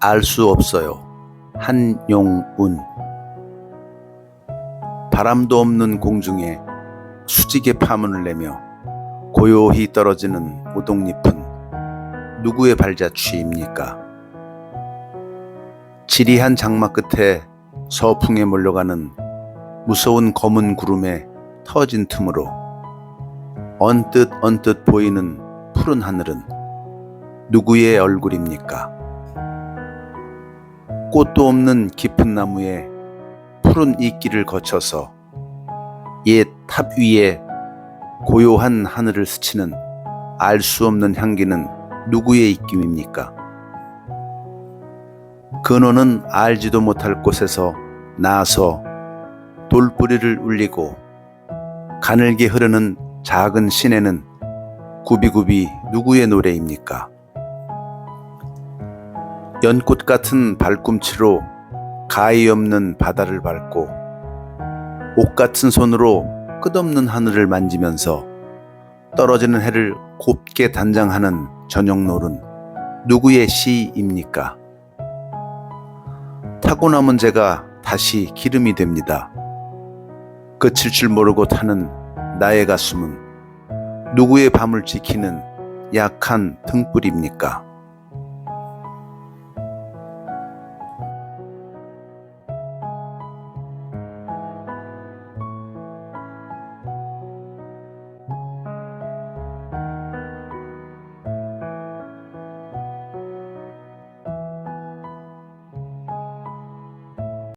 알 수 없어요. 한용운 바람도 없는 공중에 수직의 파문을 내며 고요히 떨어지는 우동잎은 누구의 발자취입니까? 지리한 장마 끝에 서풍에 몰려가는 무서운 검은 구름에 터진 틈으로 언뜻 언뜻 보이는 푸른 하늘은 누구의 얼굴입니까? 꽃도 없는 깊은 나무에 푸른 이끼를 거쳐서 옛 탑 위에 고요한 하늘을 스치는 알 수 없는 향기는 누구의 입김입니까? 근원은 알지도 못할 곳에서 나서 돌뿌리를 울리고 가늘게 흐르는 작은 시내는 구비구비 누구의 노래입니까? 연꽃 같은 발꿈치로 가히 없는 바다를 밟고 옷 같은 손으로 끝없는 하늘을 만지면서 떨어지는 해를 곱게 단장하는 저녁노른 누구의 시입니까? 타고남은 제가 다시 기름이 됩니다. 끝일 줄 모르고 타는 나의 가슴은 누구의 밤을 지키는 약한 등불입니까?